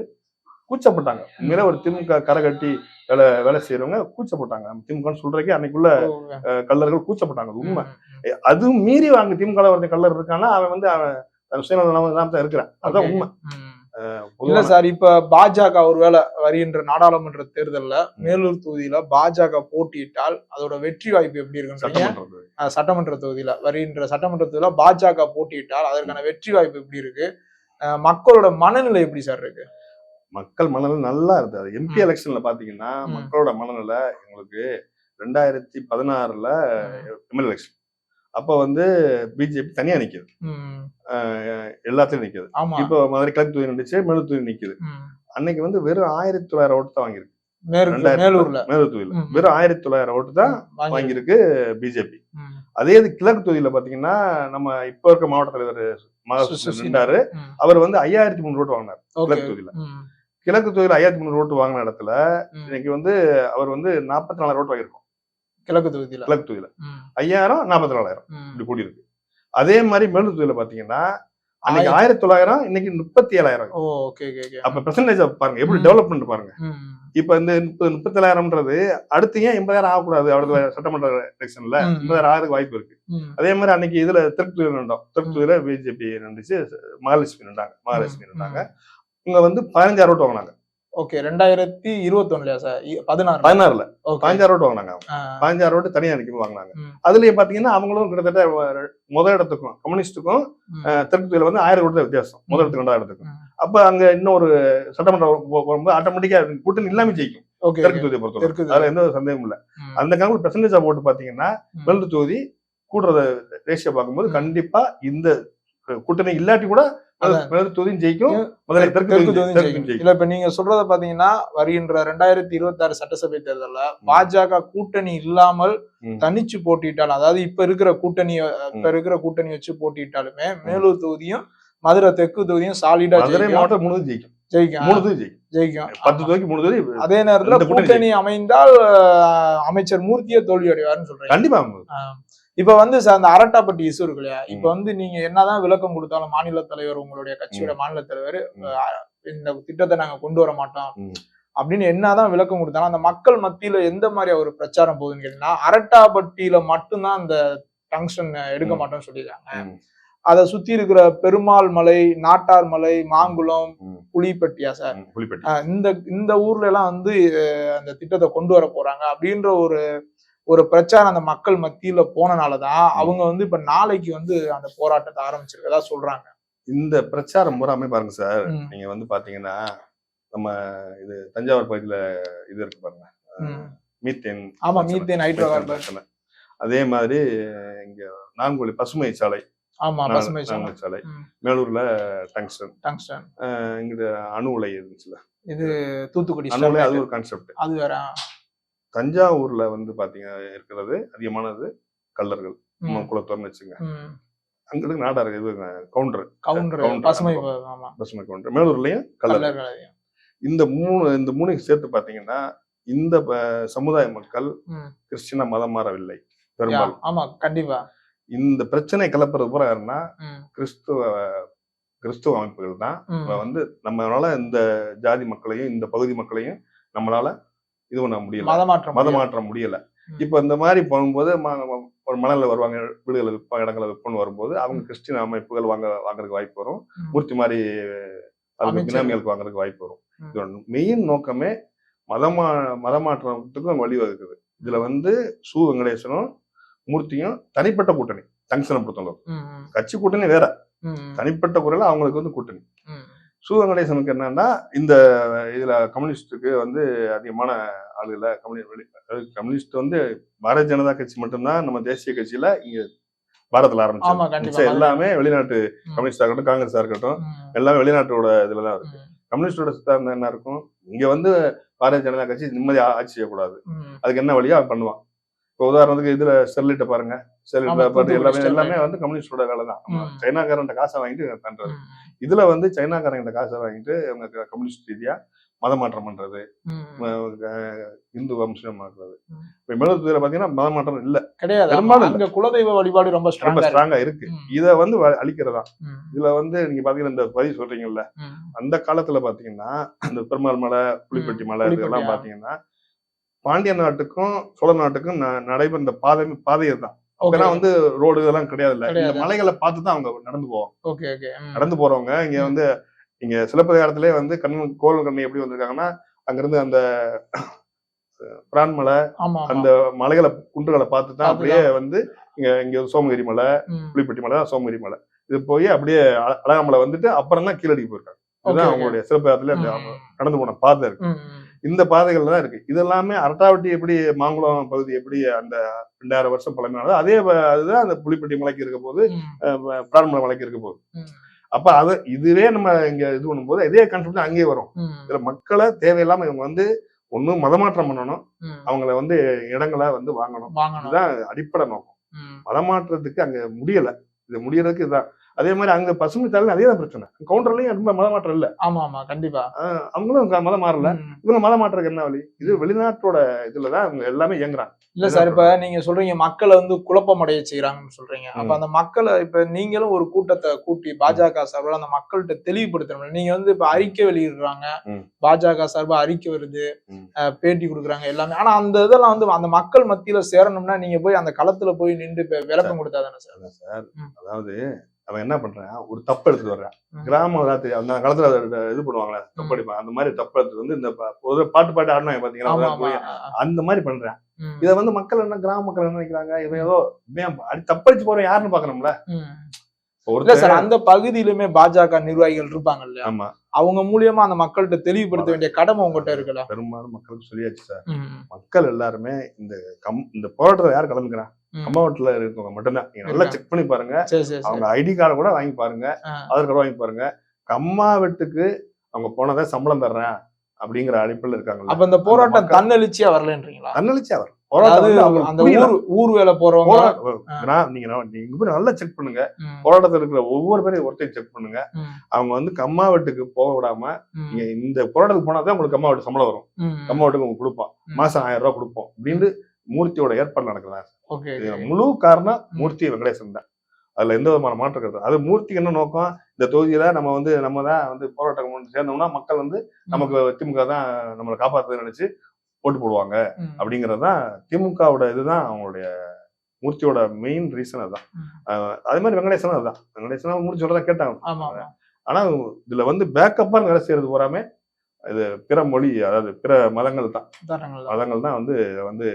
கூச்சப்பட்டாங்க. உண்மையிலே ஒரு திமுக கரை கட்டி வேலை வேலை செய்யறவங்க கூச்சப்பட்டாங்க. நம்ம திமுகன்னு சொல்றதுக்கே அன்னைக்குள்ள கல்லர்கள் கூச்சப்பட்டாங்க. உண்மை. அதுவும் மீறி அங்க திமுக ஒருத்தன் கல்லர் இருக்கான்னா அவன் வந்து அவன் சுயநலம் தான் இருக்கிறான். அதான். உண்மை. இல்ல சார் இப்ப பாஜக ஒருவேளை வருகின்ற நாடாளுமன்ற தேர்தல்ல மேலூர் தொகுதியில பாஜக போட்டியிட்டால் அதோட வெற்றி வாய்ப்பு எப்படி அஹ் சட்டமன்ற தொகுதியில வருகின்ற சட்டமன்ற தொகுதியில பாஜக போட்டியிட்டால் அதற்கான வெற்றி வாய்ப்பு எப்படி இருக்கு? மக்களோட மனநிலை எப்படி சார் இருக்கு? மக்கள் மனநிலை நல்லா இருந்தது எம்பி. எலெக்ஷன்ல பாத்தீங்கன்னா. மக்களோட மனநிலை எங்களுக்கு ரெண்டாயிரத்தி பதினாறுல எம்எல் எலெக்ஷன் அப்ப வந்து பிஜேபி தனியா நிக்குது ம். அஹ் எல்லாத்துலயும் நிக்குது இப்போ மதுரை கிழக்கு தொகுதி நின்றுச்சு மேலூர் தொகுதி நிக்குது. அன்னைக்கு வந்து வெறும் ஆயிரத்தி தொள்ளாயிரம் ஓட்டு தான் வாங்கியிருக்கு மேலூர்ல மேலூர் தொகுதியில. வெறும் ஆயிரத்தி தொள்ளாயிரம் ஓட்டு தான் வாங்கி வாங்கியிருக்கு பிஜேபி. அதே இது கிழக்கு தொகுதியில பாத்தீங்கன்னா நம்ம இப்ப இருக்க மாவட்ட தலைவர். நின்றாரு. அவர் வந்து ஐயாயிரத்தி முந்நூறு ஓட்டு வாங்கினார் கிழக்கு தொகுதியில. கிழக்கு தொகுதியில ஐயாயிரத்தி முந்நூறு ஓட்டு வாங்கின இடத்துல. இன்னைக்கு வந்து அவர் வந்து நாற்பத்தி நாலாயிரம் ஓட்டு வாங்கியிருக்கோம் கிழக்கு தொகுதியில கிழக்கு தொகுதியில. ஐயாயிரம் நாற்பத்தி நாலாயிரம். இப்படி கூடி இருக்கு அதே மாதிரி மேலூர் தொகுதியில பாத்தீங்கன்னா அன்னைக்கு. ஆயிரத்தி தொள்ளாயிரம் இன்னைக்கு முப்பத்தி ஏழாயிரம் அப்ப பெர்சன்டேஜ் பாருங்க எப்படி. டெவலப்மெண்ட் பாருங்க. இப்ப இந்த முப்பது முப்பத்தேழாயிரம்ன்றது அடுத்து ஏன் எண்பதாயிரம் ஆகக்கூடாது அடுத்த சட்டமன்ற எலெக்ஷன்ல. எண்பதாயிரம் ஆகிறதுக்கு வாய்ப்பு இருக்கு. அதே மாதிரி அன்னைக்கு இதுல திருப்பத்தூர் நின்றோம் திருப்பத்தூர்ல பிஜேபி நின்றுச்சு மகாலட்சுமி நின்றாங்க மகாலட்சுமி. நின்றாங்க இவங்க வந்து பதினஞ்சாயிரம் ஓட்டு வாங்கினாங்க ஓகே ரெண்டாயிரத்தி இருபத்தி ஒண்ணுலயா சார் பதினாறு பதினாறுல பதினஞ்சாயிரம் ஓட்டு வாங்கினாங்க. பதினஞ்சாயிரம் ஓட்டு தனியா நிற்கும் வாங்கினாங்க. அதுலயும் பாத்தீங்கன்னா அவங்களும் கிட்டத்தட்ட முதல் இடத்துக்கும் கம்யூனிஸ்டுக்கும். திருப்பத்தூர்ல வந்து ஆயிரம் தான் வித்தியாசம் முதல் இடத்துக்கு ரெண்டாவது இடத்துக்கும். அப்ப அங்க இன்னொரு சட்டமன்றம் போகும்போது ஆட்டோமேட்டிக்கா கூட்டணி இல்லாம ஜெயிக்கும் தெற்கு. தொகுதியை பொறுத்தவரை தெற்கு. அதுல எந்த சந்தேகமும் இல்ல. அந்த கணக்கு பெர்சன்டேஜ் ஆஃப் ஓட்டு பாத்தீங்கன்னா. மேலூர் தொகுதி கூடுறத ரேஷியோ பார்க்கும்போது. கண்டிப்பா இந்த கூட்டணி இல்லாட்டி கூட தொகுதியும் ஜெயிக்கும் முதல்ல தெற்கு இல்ல இப்ப நீங்க சொல்றத பாத்தீங்கன்னா வருகின்ற ரெண்டாயிரத்தி இருபத்தி ஆறு சட்டசபை தேர்தல்ல பாஜக கூட்டணி இல்லாமல். தனிச்சு போட்டியிட்டாலும் அதாவது இப்ப இருக்கிற கூட்டணி இப்ப. இருக்கிற கூட்டணி வச்சு போட்டியிட்டாலுமே மேலூர் தொகுதியும் மதுரை தெற்கு தொகுதியும் சாலிடா மதுரை மாவட்டம் மூணு ஜெயிக்கும். ஜெயிக்கும். மூணு ஜெயிக்கும். ஜெயிக்கும். பத்து தொகுதிக்கு மூணு தொகுதி அதே நேரத்துல கூட்டணி அமைந்தால் அமைச்சர் மூர்த்தியே தோல்வி அடைவார்னு சொல்றீங்க. கண்டிப்பா இப்ப வந்து சார் அந்த அரட்டாப்பட்டி இஷ்யூ இருக்கு இல்லையா இப்ப. வந்து நீங்க என்னதான் விளக்கம் கொடுத்தாலும் மாநில தலைவர் உங்களுடைய கட்சியோட மாநில தலைவர் இந்த திட்டத்தை நாங்க கொண்டு வர மாட்டோம். அப்படின்னு என்னதான் விளக்கம் கொடுத்தாலும் அந்த மக்கள் மத்தியில எந்த மாதிரி ஒரு பிரச்சாரம் போகுதுன்னு கேட்டீங்கன்னா அரட்டாப்பட்டியில மட்டும்தான் அந்த டங்ஷன் எடுக்க. மாட்டோம்னு சொல்லியிருக்காங்க ம். அதை சுத்தி இருக்கிற பெருமாள் மலை நாட்டார் மலை மாங்குளம். புலிப்பட்டியா சார் இந்த இந்த ஊர்ல எல்லாம் வந்து அந்த திட்டத்தை கொண்டு வர போறாங்க அப்படின்ற ஒரு ஒரு பிரச்சாரம் அந்த மக்கள் மத்தியில போனனாலதான் அவங்க வந்து இப்ப நாளைக்கு வந்து அந்த போராட்டத்தை ஆரம்பிச்சிருக்கதா சொல்றாங்க. இந்த பிரச்சாரம் பூராமே பாருங்க சார். நீங்க வந்து பாத்தீங்கன்னா நம்ம இது தஞ்சாவூர் பகுதியில இது இருக்கு பாருங்க. மீத்தேன் ஆமா. Methane hydrocarbon. அதே மாதிரி இங்க நான்குழி பசுமை சாலை. ஆமா பசுமை சாலை. மேலூர்ல டங்ஸ்டன். டங்ஸ்டன். இங்க அணு உலை இருந்துச்சுல இது தூத்துக்குடி அணு உலை அது. ஒரு கான்செப்ட் அது வேற தஞ்சாவூர்ல வந்து பாத்தீங்க இருக்கிறது அதிகமானது கல்லர்கள். குலத்தோர்னு வச்சுங்க. அங்கிட்டு நாடார் இது கவுண்டர். கவுண்டர் பசுமை பசுமை கவுண்டர். மேலூர்லயும் கல்லர். இந்த மூணு இந்த மூணையும் சேர்த்து பாத்தீங்கன்னா இந்த சமுதாய மக்கள். கிறிஸ்டினா மதம் மாறவில்லை பெரும்பாலும். ஆமா கண்டிப்பா. இந்த பிரச்சனை கிளப்புறது பூரா யாருன்னா கிறிஸ்துவ கிறிஸ்துவ அமைப்புகள் தான். வந்து நம்மளால இந்த ஜாதி மக்களையும் இந்த பகுதி மக்களையும் நம்மளால இது பண்ண முடியல. மதமாற்றம் மதம் மாற்ற முடியல. இப்ப இந்த மாதிரி போகும்போது ஒரு மணல்ல வருவாங்க வீடுகளை விற்ப இடங்களை விற்பன்னு வரும்போது அவங்க கிறிஸ்டின் அமைப்புகள் வாங்க வாங்குறதுக்கு வாய்ப்பு வரும். மூர்த்தி மாதிரி அது அமைச்சர். பினாமிகளுக்கு வாங்குறதுக்கு வாய்ப்பு வரும். இதோட மெயின் நோக்கமே மதமா மதமாற்றத்துக்கும் வழிவகுக்குது. இதுல வந்து சு வெங்கடேசனும் மூர்த்தியும் தனிப்பட்ட கூட்டணி டங்ஷனை பொறுத்தளவு கட்சி கூட்டணி வேற. தனிப்பட்ட குறையில அவங்களுக்கு வந்து கூட்டணி. சு வெங்கடேசனுக்கு என்னன்னா இந்த இதுல கம்யூனிஸ்டுக்கு வந்து அதிகமான ஆளுகளை கம்யூனி கம்யூனிஸ்ட் வந்து பாரதிய ஜனதா கட்சி மட்டும்தான் நம்ம தேசிய கட்சியில இங்க பாரதத்துல ஆமா, ஆரம்பிச்சு எல்லாமே வெளிநாட்டு. கம்யூனிஸ்டா இருக்கட்டும் காங்கிரஸா இருக்கட்டும் எல்லாமே வெளிநாட்டோட இதுலதான் இருக்கு. கம்யூனிஸ்டோட சித்தாந்தம் என்ன இருக்கும்? இங்க வந்து பாரதிய ஜனதா கட்சி நிம்மதி ஆட்சி செய்யக்கூடாது. அதுக்கு என்ன வழியோ அவன் பண்ணுவான். இப்போ உதாரணத்துக்கு இதுல ஸ்டெர்லைட்டை பாருங்க. ஸ்டெர்லைட் எல்லாமே. எல்லாமே வந்து கம்யூனிஸ்டோட வேலை தான். ம். சைனாக்காரன்ட்ட காசை வாங்கிட்டு பண்றது இதுல வந்து சைனாக்காரங்க காசை வாங்கிட்டு அவங்க கம்யூனிஸ்ட் ரீதியா மதமாற்றம் பண்றது. இந்து வம்சம் ஆக்குறது. இப்ப மேலூர் பாத்தீங்கன்னா மதமாற்றம் இல்ல. கிடையாது. பெரும்பாலும் குலதெய்வ வழிபாடு ரொம்ப ரொம்ப ஸ்ட்ராங்கா இருக்கு. இத வந்து அழிக்கிறதா இதுல வந்து நீங்க பாத்தீங்கன்னா இந்த பதிவு சொல்றீங்கல்ல. அந்த காலத்துல பாத்தீங்கன்னா இந்த பெருமாள் மலை புலிப்பட்டி மலை இதெல்லாம். பாத்தீங்கன்னா பாண்டிய நாட்டுக்கும் சோழ நாட்டுக்கும் ந- நடைபெற இந்த பாதை பாதை தான். அப்பெல்லாம் வந்து ரோடு இதெல்லாம் கிடையாது இல்ல இந்த. மலைகளை பார்த்து தான் அவங்க நடந்து போவாங்க. நடந்து போறவங்க இங்க. வந்து இங்க சிலப்பதிகாரத்திலே வந்து கண்ணன் கோவில் கண்ணி எப்படி வந்திருக்காங்கன்னா அங்கிருந்து அந்த பிரான்மலை. அந்த மலைகளை குன்றுகளை பார்த்து தான் அப்படியே. வந்து இங்க இங்க சோமகிரி மலை ம். புலிப்பட்டி மலை சோமகிரி மலை இது போய் அப்படியே அழ- அழகாமலை வந்துட்டு அப்புறம் தான் கீழடிக்கு போயிருக்காங்க இதுதான். அவங்களுடைய சிலப்பதிகாரத்திலே கடந்து போன பாதை இருக்கு. இந்த பாதைகள் தான் இருக்கு. இது எல்லாமே அரட்டாவட்டி எப்படி மாங்குளம் பகுதி எப்படி அந்த ரெண்டாயிரம் வருஷம் பழமையானதோ அதே அதுதான் அந்த புலிப்பட்டி மலைக்கு இருக்க போது பிரான்மலை மலைக்கு இருக்க போகுது ம், அப்ப அது இதுவே நம்ம இங்க இது பண்ணும்போது இதே கான்செப்ட் அங்கேயே வரும். இதுல மக்களை தேவையில்லாம இவங்க வந்து ஒண்ணு மதமாற்றம் பண்ணணும். அவங்கள வந்து இடங்களை வந்து வாங்கணும். இதுதான் அடிப்படை நோக்கம். மதமாற்றத்துக்கு அங்க முடியல. இது முடியறதுக்கு இதுதான். அதே மாதிரி அங்க பசுமை தாள் அதே தான் பிரச்சனை. கவுண்டர்லயும் ரொம்ப மதமாற்றம் இல்ல. ஆமா ஆமா கண்டிப்பா அவங்களும் மதம் மாறல. இவங்க மதம் மாற்றத்துக்கு என்ன வழி? இது வெளிநாட்டோட இதுலதான் அவங்க எல்லாமே இயங்குறாங்க. இல்ல சார் இப்ப நீங்க சொல்றீங்க மக்களை வந்து குழப்பம் அடைய செய்யறாங்கன்னு சொல்றீங்க. அப்ப. அந்த மக்களை இப்ப நீங்களும் ஒரு கூட்டத்தை கூட்டி பாஜக சார்பில் அந்த மக்கள்கிட்ட தெளிவுபடுத்தணும் நீங்க வந்து இப்ப அறிக்கை வெளியிடுறாங்க. பாஜக சார்பா அறிக்கை வருது. பேட்டி கொடுக்குறாங்க எல்லாமே. ஆனா அந்த இதெல்லாம் வந்து அந்த மக்கள் மத்தியில சேரணும்னா நீங்க போய் அந்த களத்துல போய் நின்று விளக்கம் கொடுத்தா தானே சார்? சார். அதாவது அவன் என்ன பண்றான்? ஒரு தப்பு எடுத்துட்டு வர்றான். கிராம ராத்திரி அந்த காலத்துல இது பண்ணுவாங்களே தப்பு அடிப்பான். அந்த மாதிரி தப்பு எடுத்துட்டு வந்து இந்த ஒரு பாட்டு பாட்டு ஆடினாங்க ஒரு போய் அந்த மாதிரி பண்றான். இதை வந்து மக்கள் என்ன கிராம மக்கள் என்ன நினைக்கிறாங்க? இவன் ஏதோ அடி தப்படிச்சு போறேன் யாருன்னு பாக்கணும்ல? ஒருத்தர் சார் அந்த பகுதியிலுமே பாஜக நிர்வாகிகள் இருப்பாங்க இல்லையா ஆமா. அவங்க மூலியமா அந்த மக்கள்கிட்ட தெளிவுபடுத்த வேண்டிய கடமை உங்ககிட்ட இருக்குல்ல? பெரும்பாலும் மக்களுக்கு சொல்லியாச்சு சார். மக்கள் எல்லாருமே இந்த கம் இந்த போராட்டத்தை யார் கலந்துக்கிறான்? ம். கம்மாவட்டில் இருக்கவங்க மட்டும்தான். நீங்க நல்லா இருக்காங்க. செக் பண்ணி பாருங்க. அவங்க ஐடி கார்டு கூட வாங்கி பாருங்க. ஆதார் கார்டு வாங்கி பாருங்க. கம்மாவட்டுக்கு அவங்க போனதை சம்பளம் தர்றேன் அப்படிங்கிற அடிப்பில் இருக்காங்கல்ல. அப்ப இந்த போராட்டம் தன்னெழுச்சியா வரலன்றீங்களா? தன்னெழுச்சி அவர் போராட்டம் அதாவது வந்து அவங்களுக்கு அந்த புரியல. ஊர் வேலை போறவங்க நீங்க நீங்க போய் நல்லா செக் பண்ணுங்க. போராட்டத்தில் இருக்கிற ஒவ்வொரு பேரையும் ஒருத்தையும் செக் பண்ணுங்க. அவங்க வந்து கம்மாவட்டுக்கு போக விடாம நீங்க இந்த போராட்டத்துக்கு போனா தான் உங்களுக்கு கம்மாவட்டு சம்பளம் வரும். ம், கம்மாவட்டுக்கு உங்களுக்கு கொடுப்போம். மாசம் ஆயிரம் ரூபாய் கொடுப்போம். அப்படின்னு மூர்த்தியோட ஏற்பாடு ஓகே. முழு காரணம் மூர்த்தி வெங்கடேசன் தான். அதுல எந்த விதமான மாற்றம் கிடையாது. அது மூர்த்திக்கு என்ன நோக்கம்? இந்த தொகுதியில நம்ம வந்து நம்ம தான் வந்து போராட்டம் சேர்ந்தோம்னா மக்கள் வந்து நமக்கு திமுக தான் நம்மளை காப்பாத்துறதுன்னு நினைச்சு ஓட்டு போடுவாங்க. ம், அப்படிங்கிறது தான் திமுகவோட இதுதான் அவங்களுடைய மூர்த்தியோட மெயின் ரீசன் அதுதான். அதே மாதிரி வெங்கடேசனும் அதுதான். வெங்கடேசனும் மூர்த்தி சொல்றதா கேட்டாங்க. ஆனா இதுல வந்து பேக்கப்பா வேலை செய்யறது பூராமே இது பிற மொழி அதாவது பிற மதங்கள் தான். மதங்கள் தான் வந்து வந்து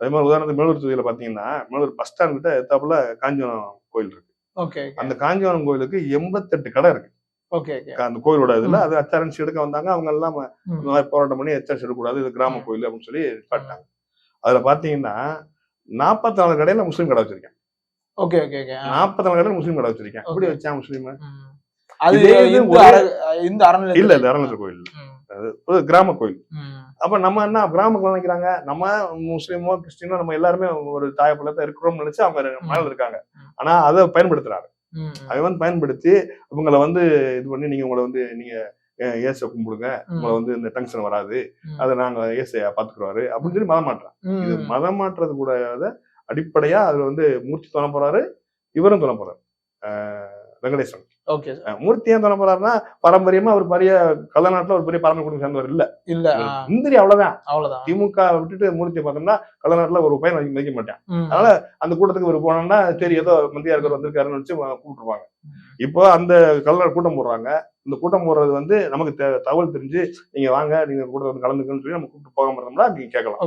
அதே மாதிரி உதாரணத்துக்கு மேலூர் தொகுதியில பாத்தீங்கன்னா மேலூர் பஸ் ஸ்டாண்ட் கிட்ட எத்தாப்புல காஞ்சிபுரம் கோயில் இருக்கு. ஓகே அந்த காஞ்சிபுரம் கோயிலுக்கு எண்பத்தெட்டு கடை இருக்கு. ஓகே அந்த கோயிலோட இதுல அது அச்சாரன்ஸ் எடுக்க வந்தாங்க. அவங்க எல்லாம். இந்த மாதிரி போராட்டம் பண்ணி அச்சாரன்ஸ் எடுக்கக்கூடாது இது கிராம. கோயில் அப்படின்னு சொல்லி பாட்டாங்க அதுல பாத்தீங்கன்னா நாற்பத்தி நாலு கடையில முஸ்லீம் கடை வச்சிருக்கேன். Okay okay. நாற்பத்தி நாலு கடையில முஸ்லீம் கடை வச்சிருக்கேன். எப்படி. வச்சா முஸ்லீம். அது இந்து அறநிலை இல்ல இல்ல அறநிலையத்துறை கோயில் கிராம கோயில். அப்ப நம்ம என்ன கிராம மக்கள் நினைக்கிறாங்க? நம்ம முஸ்லீமோ கிறிஸ்டினோ நம்ம எல்லாருமே ஒரு தாய பிள்ளை இருக்கிறோம்னு நினைச்சு அவங்க மேல இருக்காங்க. ஆனா அதை பயன்படுத்துறாங்க. அவன் வந்து பயன்படுத்தி இவங்களை வந்து இது பண்ணி நீங்க உங்களை வந்து நீங்க இயேசுவை கும்பிடுங்க. உங்களை வந்து இந்த டென்ஷன் வராது. அதை நாங்க இயேசையா பாத்துக்குறாரு அப்படின்னு சொல்லி மதம் மாற்றான். இது மதம் மாற்றது கூட அடிப்படையா அதுல வந்து மூர்த்தி தொண போறாரு இவரும் தொண போறாரு. வெங்கடேசன். ஓகே மூர்த்தி ஏன் தொண போறாருன்னா பாரம்பரியமா ஒரு பெரிய கள்ளநாட்டுல ஒரு பெரிய பாரம்பரிய குடும்பம் சேர்ந்தவர் இல்ல. இல்ல ஆ, இந்திரி அவ்வளவுதான். அவ்வளவுதான். திமுக விட்டுட்டு மூர்த்தியை பார்த்தோம்னா கள்ளநாட்டுல ஒரு பையன் மதிக்க- மாட்டான். அதனால அந்த கூட்டத்துக்கு ஒரு போனோம்னா சரி ஏதோ மத்திய இருக்கிற வந்திருக்காருன்னு வச்சு கூப்பிட்டுருவாங்க. இப்போ அந்த கள்ளநாடு கூட்டம் போடுறாங்க. இந்த கூட்டம் போடுறது வந்து நமக்கு தகவல் தெரிஞ்சு நீங்க வாங்க நீங்க கூட்டத்தை வந்து கலந்துக்கன்னு சொல்லி நம்ம கூப்பிட்டு போகாம இருந்தோம்னா நீங்க கேட்கலாம்.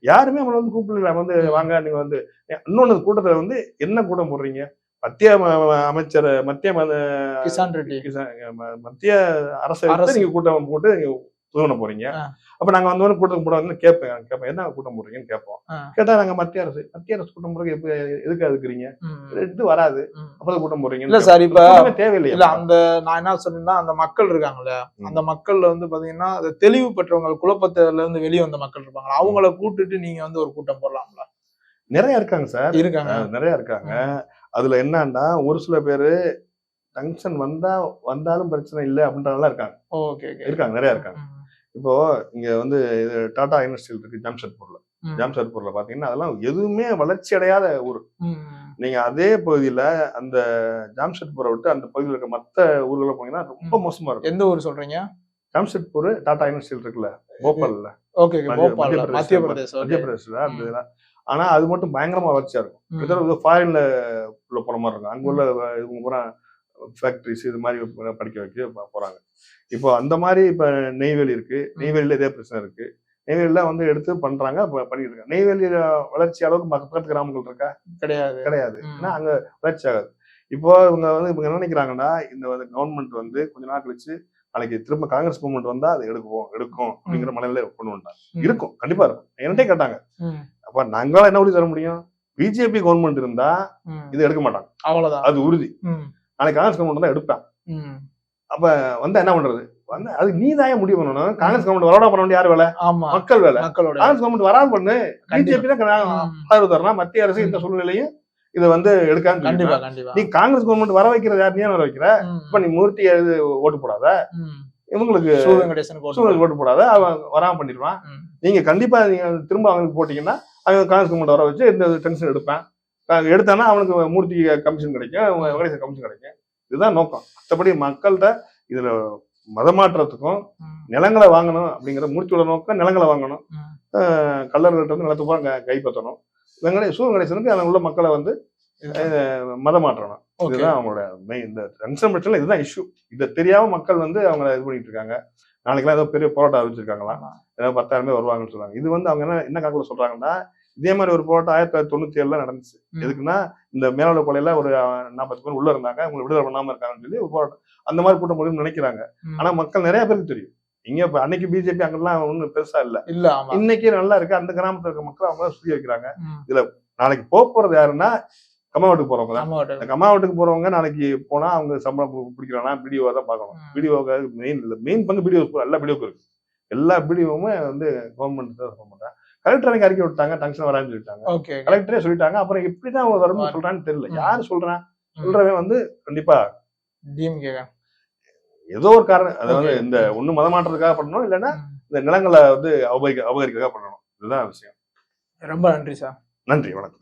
யாருமே நம்மள வந்து கூப்பிடல. வந்து வாங்க நீங்க வந்து இன்னொன்னு கூட்டத்துல வந்து என்ன கூட்டம் போடுறீங்க? மத்திய அமைச்சர் மத்திய மத கிசான் ரெட்டி. மத்திய அரசை நீங்க கூட்டம் போட்டு நீங்க பண்ண போறீங்க. அப்ப நாங்க வந்து கூட்டத்துக்கு போடுவாங்கன்னு கேட்பேன். கேட்பேன். என்ன கூட்டம் போடுறீங்கன்னு கேட்போம். கேட்டா நாங்க மத்திய அரசு. மத்திய அரசு கூட்டம் போடுறது எப்ப எதுக்கு அதுக்குறீங்க. இது வராது. ம். அப்பதான் கூட்டம் போடுறீங்க இல்ல சார் இப்ப தேவையில்லையா. இல்ல அந்த நான் என்ன சொன்னேன்னா அந்த மக்கள் இருக்காங்கல்ல. அந்த மக்கள்ல வந்து பாத்தீங்கன்னா அந்த தெளிவு பெற்றவங்க குழப்பத்துல இருந்து வெளியே வந்த மக்கள் இருப்பாங்க அவங்கள கூட்டிட்டு நீங்க வந்து ஒரு கூட்டம் போடலாம்ல? நிறைய இருக்காங்க சார். இருக்காங்க. நிறைய இருக்காங்க. அதுல என்னன்னா ஒரு சில பேரு டங்ஷன் வந்தா வந்தாலும் பிரச்சனை இல்லை அப்படின்றவங்க இருக்காங்க. ஓகே இருக்காங்க நிறைய இருக்காங்க. இப்போ இங்க வந்து இது டாடா யூனிவர்சிட்டி இருக்கு ஜாம்ஷெட்பூர்ல. ஜாம்ஷெட்பூர்ல பாத்தீங்கன்னா அதெல்லாம் எதுவுமே வளர்ச்சி அடையாத ஊர். நீங்க அதே பகுதியில அந்த ஜாம்ஷெட்பூரை விட்டு அந்த பகுதியில் இருக்க மத்த ஊர்களை போனீங்கன்னா ரொம்ப. மோசமா இருக்கும். எந்த ஊர் சொல்றீங்க? ஜாம்ஷெட்பூர் டாடா யூனிவர்சிட்டி இருக்குல்ல போபால்ல. ஓகே மத்திய- போபால் மத்திய. பிரதேசல அந்த ஆனா அது மட்டும் பயங்கரமா வளர்ச்சியா இருக்கும். கிட்டத்தட்ட ஃபாரின்ல உள்ள போற மாதிரி இருக்கும். அங்க உள்ள இவங்க பூரா ஃபேக்டரிஸ் இது மாதிரி படிக்க வைக்க போறாங்க. இப்போ அந்த மாதிரி இப்ப நெய்வேலி இருக்கு. நெய்வேலியில இதே பிரச்சனை இருக்கு. நெய்வேலியில வந்து எடுத்து பண்றாங்க பண்ணிட்டு இருக்காங்க. நெய்வேலியில வளர்ச்சி அளவுக்கு பக்கத்து கிராமங்கள் இருக்கா? கிடையாது. கிடையாது. ஏன்னா அங்க வளர்ச்சி ஆகாது. இப்போ இவங்க வந்து இவங்க என்ன நினைக்கிறாங்கன்னா இந்த கவர்மெண்ட் வந்து கொஞ்ச நாள் கழிச்சு நாளைக்கு திரும்ப காங்கிரஸ் கவர்மெண்ட் வந்தா அதை எடுக்குவோம் எடுக்கும் அப்படிங்கிற மனநிலை கொண்டு வந்துட்டாங்க ம். இருக்கும். கண்டிப்பா இருக்கும். என்கிட்ட கேட்டாங்க. அப்ப நாங்களால என்ன உறுதி தர முடியும்? பிஜேபி கவர்மெண்ட் இருந்தா. இது எடுக்க மாட்டாங்க. அவ்வளவுதான். அது உறுதி. நாளைக்கு காங்கிரஸ் கவர்மெண்ட் தான் எடுப்பேன். ம். வந்தா என்ன பண்றது? வந்து அது நீ தான் முடிவு பண்ணணும். காங்கிரஸ் கவர்மெண்ட் வரோட பண்ண வேண்டிய யார் வேலை? ஆமா. மக்கள் வேலை. காங்கிரஸ் கவர்மெண்ட் வராது பண்ணு. பிஜேபி தான். ஆதரவு தரணும். மத்திய அரசு இந்த சூழ்நிலையும் இதை வந்து கண்டிப்பா நீ காங்கிரஸ் கவர்மெண்ட் வர வைக்கிறது யார்? நீ வர வைக்கிற. இப்ப நீ மூர்த்தி ஓட்டு போடாத. இவங்களுக்கு. வெங்கடேசனுக்கு ஓட்டு போடாத அவன் வராம பண்ணிடுவான். நீங்க கண்டிப்பா நீங்க திரும்ப அவனுக்கு போட்டீங்கன்னா அவன் காங்கிரஸ் கவர்மெண்ட் வர வச்சு இந்த டென்ஷன் எடுப்பேன் எடுத்தானா அவனுக்கு மூர்த்தி கமிஷன் கிடைக்கும் வெங்கடேசன் கமிஷன் கிடைக்கும் இதுதான் நோக்கம் மற்றபடி மக்கள்கிட்ட இதுல மதமாற்றத்துக்கும். நிலங்களை வாங்கணும் அப்படிங்கிற மூர்த்தியோட நோக்கம் நிலங்களை வாங்கணும் கள்ளர்கள்ட்ட வந்து நிலத்தை பூரா க- கைப்பற்றணும் வெங்கடே சூ வெங்கடேசனுக்கு அதில் உள்ள மக்களை வந்து இதுதான். இதுதான் அவங்களோட மெயின் இந்த ஜங்ஷன் பிரச்சனை இதுதான் இஷ்யூ இதை தெரியாம மக்கள் வந்து அவங்கள இது பண்ணிட்டு இருக்காங்க. நாளைக்கெல்லாம் ஏதோ பெரிய போராட்டம் அறிவிச்சிருக்காங்களாம் ஆமா. ஏதோ பத்தாயிரம் பேர் வருவாங்கன்னு சொல்றாங்க. இது வந்து அவங்க என்ன என்ன கணக்குல சொல்றாங்கன்னா இதே மாதிரி ஒரு போராட்டம் ஆயிரத்தி தொள்ளாயிரத்தி தொண்ணூத்தி ஏழுல நடந்துச்சு. எதுக்குன்னா இந்த மேலாளர் கொலையில ஒரு நாற்பது பேர் உள்ள இருந்தாங்க. அவங்க விடுதலை பண்ணாம இருக்காங்கன்னு சொல்லி ஒரு போராட்டம். அந்த மாதிரி கூட்டம் முடியும்னு நினைக்கிறாங்க. ஆனா மக்கள் நிறைய பேருக்கு தெரியும். இங்க அன்னைக்கு பிஜேபி அங்கெல்லாம் ஒண்ணும் பெருசா இல்ல. இல்ல இன்னைக்கு நல்லா இருக்கு. அந்த கிராமத்துல இருக்க மக்கள் அவங்க சுத்தி வைக்கிறாங்க. ம். நாளைக்கு போக போறது யாருன்னா கம்மாவட்டுக்கு போறவங்க தான். இந்த கம்மாவட்டுக்கு போறவங்க நாளைக்கு போனா அவங்க சம்பளம் பிடிக்கிறானா பிடிஓ தான் பார்க்கணும் ம். பிடிஓக்கு மெயின் இல்ல மெயின் பங்கு பிடிஓ எல்லா பிடிஓக்கும் இருக்கு எல்லா பிடிஓவுமே வந்து கவர்மெண்ட் தான் மாட்டாங்க கலெக்டர் அன்னைக்கு அறிக்கை விட்டாங்க டங்ஷன் வரான்னு சொல்லிட்டாங்க. கலெக்டரே சொல்லிட்டாங்க அப்புறம் எப்படிதான் அவங்க வரும்னு சொல்றான்னு தெரியல. யாரு சொல்றான். சொல்றவன் வந்து கண்டிப்பா. ஏதோ ஒரு காரணம் அதாவது. இந்த ஒண்ணு மதமாற்றத்துக்காக பண்ணணும் இல்லைன்னா. இந்த நிலங்களை வந்து அபகரிக்க அபகரிக்கிறதுக்காக பண்ணணும் இதுதான் விஷயம் ரொம்ப நன்றி சார் நன்றி வணக்கம்